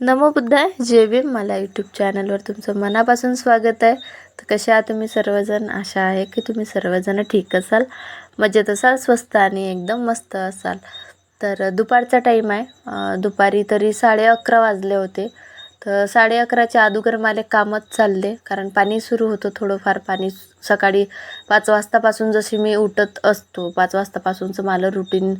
नमो बुद्धाय जे बी मला यूट्यूब चॅनलवर तुमचं मनापासून स्वागत आहे. तर कसे आहात तुम्ही सर्वजण? आशा आहे की तुम्ही सर्वजण ठीक असाल. मजेत असाल स्वस्त आणि एकदम मस्त असाल. तर दुपारचा टाईम आहे. दुपारी तरी साडे अकरा वाजले होते. तर साडे अकराच्या अगोदर मला कामच चालले. कारण पाणी सुरू होतं थोडंफार. पाणी सकाळी पाच वाजतापासून जशी मी उठत असतो पाच वाजतापासूनचं मला रुटीन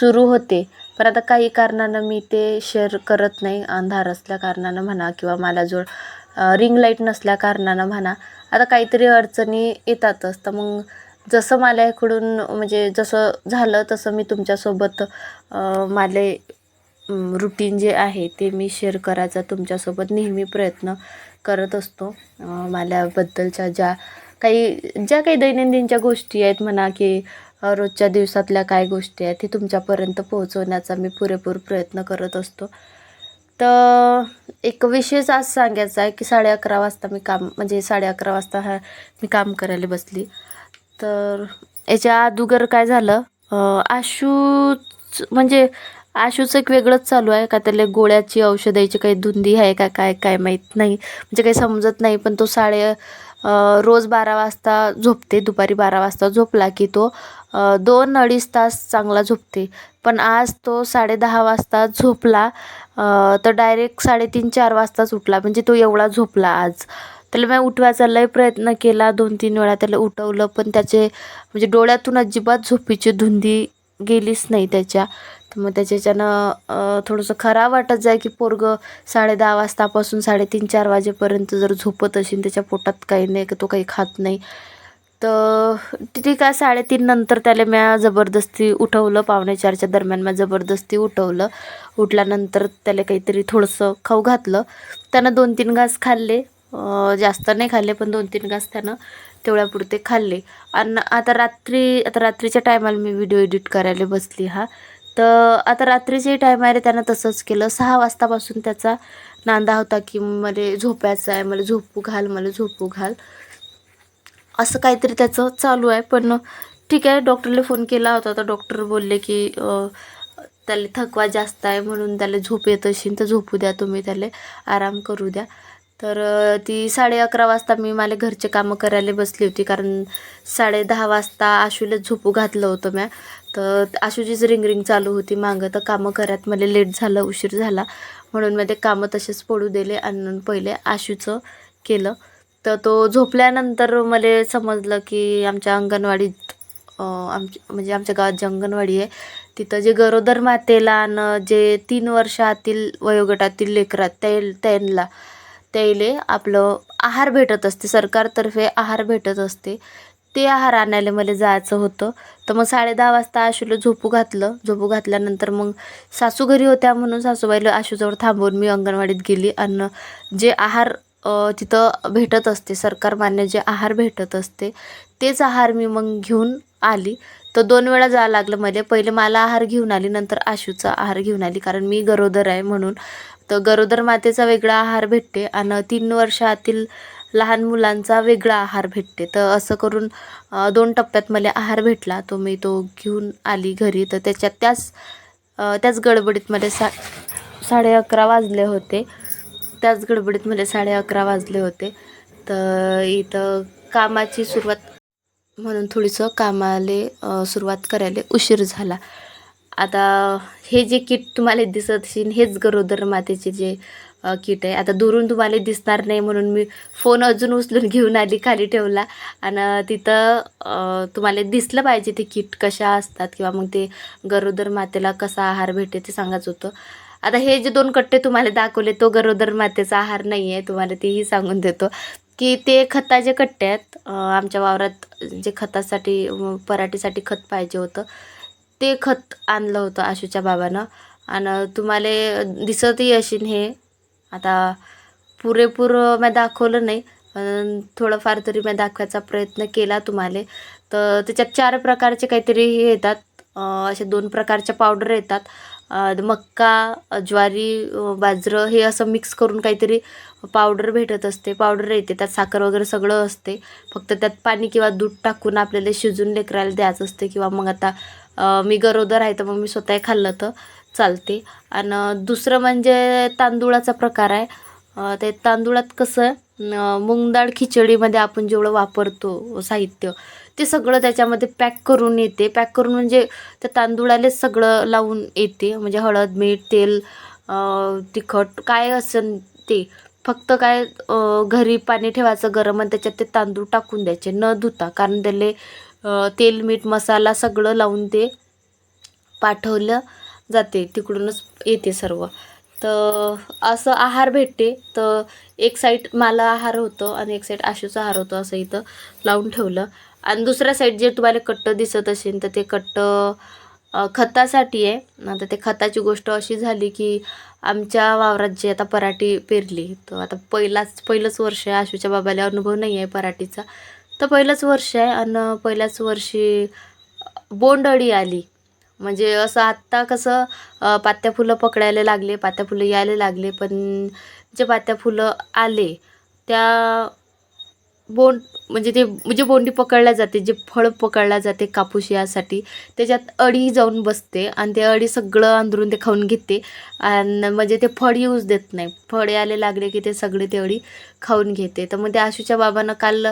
सुरू होते. पण आता काही कारणानं मी ते शेअर करत नाही. अंधार असल्या कारणानं म्हणा किंवा मला जो रिंग लाइट नसल्या कारणानं म्हणा आता काहीतरी अडचणी येतातच. तर मग जसं मला इकडून म्हणजे जसं झालं तसं मी तुमच्यासोबत माले रुटीन जे आहे ते मी शेअर करायचा तुमच्यासोबत नेहमी प्रयत्न करत असतो. माल्याबद्दलच्या माझ्याबद्दलच्या ज्या काही ज्या काही दैनंदिनच्या गोष्टी आहेत म्हणा की रोजच्या दिवसातल्या काय गोष्टी आहेत ते तुमच्यापर्यंत पोहोचवण्याचा मी पुरेपूर प्रयत्न करत असतो. तर एक विशेष आज सांगायचा आहे की साडे अकरा वाजता मी काम म्हणजे साडे अकरा वाजता हा मी काम करायला बसली. तर याच्या अगोदर काय झालं आशूच म्हणजे आशूचं एक वेगळंच चालू आहे का त्याला गोळ्याची औषधाची काही धुंदी आहे का काय काय माहीत नाही. म्हणजे काही समजत नाही पण तो साडे रोज बारा वाजता झोपते दुपारी बारा वाजता झोपला की तो दोन अडीच तास चांगला झोपते. पण आज तो साडेदहा वाजता झोपला तर डायरेक्ट साडेतीन चार वाजताच उठला. म्हणजे तो एवढा झोपला आज. त्याला मी उठवायचा लय प्रयत्न केला दोन तीन वेळा. त्याला उठवलं पण त्याचे म्हणजे डोळ्यातून अजिबात झोपीची धुंदी गेलीच नाही त्याच्या. तर मग त्याच्याच्यानं थोडंसं खराब वाटत जाय की पोरगं साडे दहा वाजतापासून साडेतीन चार वाजेपर्यंत जर झोपत असेल त्याच्या पोटात काही नाही का तो काही खात नाही. तर ठीक आहे साडेतीन नंतर त्याला म्या जबरदस्ती उठवलं पावणे चारच्या दरम्यान म्या जबरदस्ती उठवलं. उठल्यानंतर त्याला काहीतरी थोडंसं खाऊ घातलं. त्यानं दोन तीन घास खाल्ले. जास्त नाही खाल्ले पण दोन तीन घास त्यानं तेवढ्यापुरते खाल्ले. आणि आता रात्री आता रात्रीच्या टायमाला मी व्हिडिओ एडिट करायला बसली हा. तर आता रात्रीच्याही टाईम आहे त्यानं तसंच केलं. सहा वाजतापासून त्याचा नांदा होता की मला झोपायचं आहे मला झोपू घाल मला झोपू घाल. असं काहीतरी त्याचं चालू आहे. पण ठीक आहे डॉक्टरला फोन केला होता. तर डॉक्टर बोलले की त्याला थकवा जास्त आहे म्हणून त्याला झोप येत असेल तर झोपू द्या तुम्ही त्याला. आराम करू द्या. तर ती साडे अकरा वाजता मी मला घरचे कामं करायला बसली होती. कारण साडे दहा वाजता आशूला झोपू घातलं होतं म्या. तर आशूचीच रिंग रिंग चालू होती. मागं तर कामं करत मला लेट झालं उशीर झाला. म्हणून मी ते कामं तसेच पडू दिले आणि पहिले आशूचं केलं. तर तो झोपल्यानंतर मला समजलं की आमच्या अंगणवाडीत आमच्या आमची म्हणजे आमच्या गावात जी अंगणवाडी आहे तिथं जे गरोदर मातेला आणि जे तीन वर्षातील वयोगटातील लेकरात त्या त्यांना त्याले आपलं आहार भेटत असते. सरकारतर्फे आहार भेटत असते. ते आहार आणायला मला जायचं होतं. तर मग साडे दहा वाजता आशूला झोपू घातलं. झोपू घातल्यानंतर मग सासू घरी होत्या म्हणून सासूबाईला आशूजवळ थांबवून मी अंगणवाडीत गेली. आणि जे आहार तिथं भेटत असते. सरकारमान्य जे आहार भेटत असते तेच आहार मी मग घेऊन आली. तर दोन वेळा जावं लागलं मला. पहिले मला आहार घेऊन आली नंतर आशूचा आहार घेऊन आली. कारण मी गरोदर आहे म्हणून. तर गरोदर मातेचा वेगळा आहार भेटते आणि तीन वर्षातील लहान मुलांचा वेगळा आहार भेटते. तर असं करून दोन टप्प्यात मला आहार भेटला. तो मी तो घेऊन आली घरी. तर त्याच्यात त्याच त्याच गडबडीत मला सा साडे अकरा वाजले होते. त्याच गडबडीत मला साडे अकरा वाजले होते. तर इथं कामाची सुरुवात म्हणून थोडीसं कामाला सुरुवात करायला उशीर झाला. आता हे जे किट तुम्हाला दिसत असेल हेच गरोदर मातेचे जे किट आहे. आता दुरून तुम्हाला दिसणार नाही म्हणून मी फोन अजून उचलून घेऊन आली खाली ठेवला. आणि तिथं तुम्हाला दिसलं पाहिजे ते किट कशा असतात किंवा मग ते गरोदर मातेला कसा आहार भेटते ते सांगायचं होतं. आता हे जे दोन कट्टे तुम्हाला दाखवले तो गरोदर मातेचा आहार नाही आहे तुम्हाला तेही सांगून देतो. की ते खताचे कट्टे आहेत आमच्या वावरात जे खतासाठी पराठीसाठी खत पाहिजे होतं ते खत आणलं होतं आशूच्या बाबानं. आणि तुम्हाला दिसतही असेल हे. आता पुरेपूर मी दाखवलं नाही पण थोडंफार तरी मी दाखवायचा प्रयत्न केला तुम्हाला. तर त्याच्यात चार प्रकारचे काहीतरी हे येतात असे दोन प्रकारच्या पावडर येतात. मका मक्का ज्वारी बाजरं हे असं मिक्स करून काहीतरी पावडर भेटत असते. पावडर येते त्यात साखर वगैरे सगळं असते. फक्त त्यात पाणी किंवा दूध टाकून आपल्याला शिजून लेकरायला द्यायचं असते किंवा मग आता मी गरोदर आहे तर मग मी स्वतः खाल्लं तर चालते. आणि दुसरं म्हणजे तांदूळाचा प्रकार आहे. ते तांदूळात कसं अं, डाळ खिचडीमध्ये आपण जेवढं वापरतो साहित्य ते सगळं त्याच्यामध्ये पॅक करून येते. पॅक करून म्हणजे त्या तांदूळालेच सगळं लावून येते. म्हणजे हळद मीठ तेल तिखट काय असेल ते. फक्त काय घरी पाणी ठेवायचं गरम आणि त्याच्यात ते तांदूळ टाकून द्यायचे. न धुता. कारण त्याले तेल मीठ मसाला सगळं लावून ते पाठवलं जाते. तिकडूनच येते सर्व. तर असं आहार भेटते. तर एक साईड मला आहार होतं आणि एक साईड आशूचा आहार होतो असं इथं लावून ठेवलं. आणि दुसऱ्या साईड जे तुम्हाला कट्ट दिसत असेल तर ते कट्ट खतासाठी आहे. आता ते खताची गोष्ट अशी झाली की आमच्या वावरात जे आता पराठी पेरली तर आता पहिलाच पहिलंच वर्ष आहे. आशूच्या बाबाला अनुभव नाही आहे पराठीचा. तर पहिलंच वर्ष आहे आणि पहिल्याच वर्षी बोंडअळी आली. म्हणजे असं आत्ता कसं पात्या फुलं पकडायला लागले पात्या फुलं यायला लागले पण जे पात्या फुलं आले त्या बोंड म्हणजे ते म्हणजे बोंडी पकडल्या जाते जे फळ पकडल्या जाते कापूस यासाठी त्याच्यात अळी जाऊन बसते आणि ते अळी सगळं अंदरून ते खाऊन घेते आणि म्हणजे ते फळ यूज देत नाही. फळ यायला लागले की ते सगळे ते अळी खाऊन घेते. तर मग ते आशूच्या बाबांना काल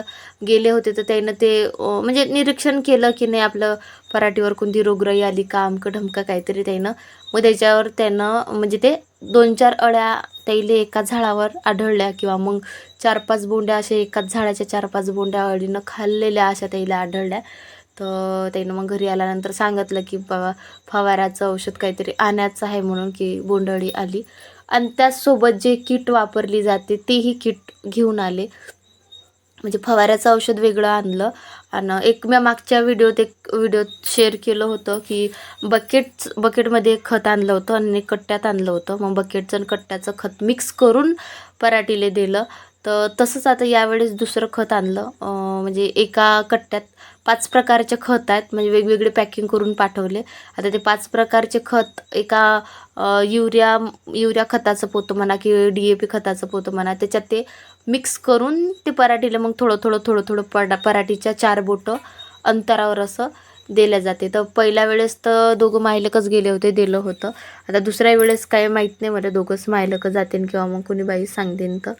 गेले होते तर त्यानं ते म्हणजे निरीक्षण केलं की नाही आपलं पराठीवर कोणती रोगराई आली का अमकं ढमकं काहीतरी त्यानं. मग त्याच्यावर त्यानं म्हणजे ते दोन चार अळ्या त्याईले एका झाडावर आढळल्या किंवा मग चार पाच बोंड्या अशा एकाच झाडाच्या चार पाच बोंड्या अळीनं खाल्लेल्या अशा त्याला आढळल्या. तर त्यानं मग घरी आल्यानंतर सांगितलं की बाबा फवाऱ्याचं औषध काहीतरी आणायचं आहे म्हणून की बोंडअळी आली. आणि त्याचसोबत जे किट वापरली जाते तेही किट घेऊन आले. म्हणजे फवाऱ्याचं औषध वेगळं आणलं. आणि एक मी मागच्या व्हिडिओत एक व्हिडिओ शेअर केलं होतं की बकेट बकेटमध्ये खत आणलं होतं आणि एक कट्ट्यात आणलं होतं. मग बकेटचं आणि कट्ट्याचं खत मिक्स करून पराटीले दिलं. तर तसंच आता यावेळेस दुसरं खत आणलं. म्हणजे एका कट्ट्यात पाच प्रकारचे खत आहेत. म्हणजे वेगवेगळे पॅकिंग करून पाठवले. आता ते पाच प्रकारचे खत एका युरिया युरिया खताचं पोतं म्हणा की डी ए पी खताचं पोतं म्हणा त्याच्यात ते मिक्स करून ते पराठीला मग थोडं थोडं थोडं थोडं पडा पराठीच्या चार बोटं अंतरावर असं दिल्या जाते. तर पहिल्या वेळेस तर दोघं मायलकच गेले होते दिलं होतं. आता दुसऱ्या वेळेस काही माहीत नाही मला दोघंच मायलकं जातीन किंवा मग कोणी बाई सांगतेन तर.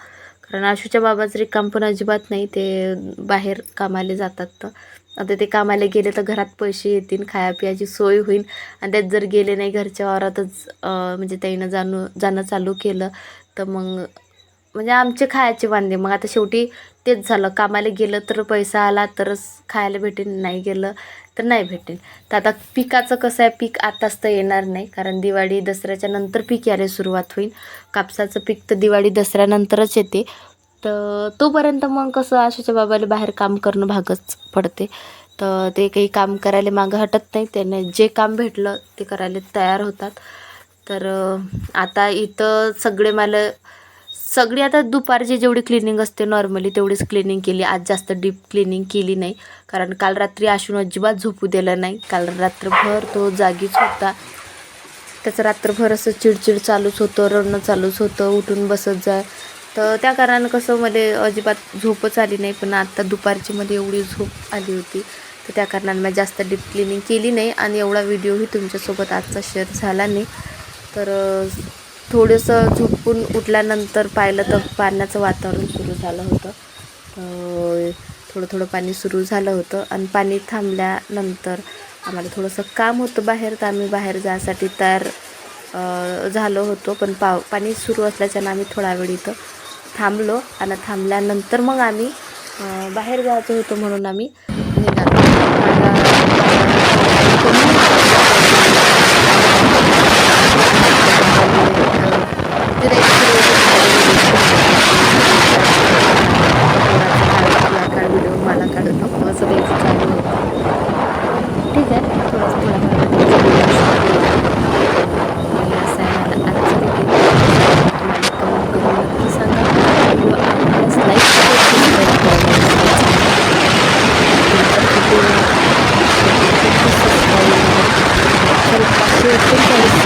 कारण आशूच्या बाबाचं रिकाम पण अजिबात नाही ते बाहेर कामाला जातात तर. आता ते कामाला गेले तर घरात पैसे येतील खाया पियाची सोय होईल. आणि त्यात जर गेले नाही घरच्या वावरातच म्हणजे त्याईनं जाणू जाणं चालू केलं तर मग म्हणजे आमचे खायचे वांदे. मग आता शेवटी तेच झालं. कामाला गेलं तर पैसा आला तरच खायला भेटेल नाही गेलं तर नाही भेटेल तर आता पिकाचं कसं आहे पीक आताच तर येणार नाही. कारण दिवाळी दसऱ्याच्या नंतर पीक यायला सुरुवात होईल. कापसाचं पीक तर दिवाळी दसऱ्यानंतरच येते. तर तोपर्यंत मग कसं आशाच्या बाबाला बाहेर काम करणं भागच पडते. तर ते काही काम करायला मागं हटत नाही. त्याने जे काम भेटलं ते करायला तयार होतात. तर आता इथं सगळे मला सगळी आता दुपारची जेवढी क्लिनिंग असते नॉर्मली तेवढीच क्लिनिंग केली. आज जास्त डीप क्लिनिंग केली नाही. कारण काल रात्री आशून अजिबात झोपू दिलं नाही. काल रात्रभर तो जागीच होता. त्याचं रात्रभर असं चिडचिड चालूच होतं रडणं चालूच होतं उठून बसत जाय तर त्या कारणानं कसं मला अजिबात झोपच आली नाही. पण आत्ता दुपारची मध्ये एवढी झोप आली होती. तर त्या कारणानं मी जास्त डीप क्लिनिंग केली नाही. आणि एवढा व्हिडिओही तुमच्यासोबत आजचा शेअर झाला नाही. तर थोडंसं झोपून उठल्यानंतर पाहिलं तर पाण्याचं वातावरण सुरू झालं होतं. थोडं थोडं पाणी सुरू झालं होतं आणि पाणी थांबल्यानंतर आम्हाला थोडंसं काम होतं बाहेर. तर आम्ही बाहेर जायसाठी तयार झालो होतो. पण पाव पाणी सुरू असल्याच्यानं आम्ही थोडा वेळ इथं थांबलो आणि थांबल्यानंतर मग आम्ही बाहेर जायचं होतं म्हणून आम्ही निघालो. っていたんです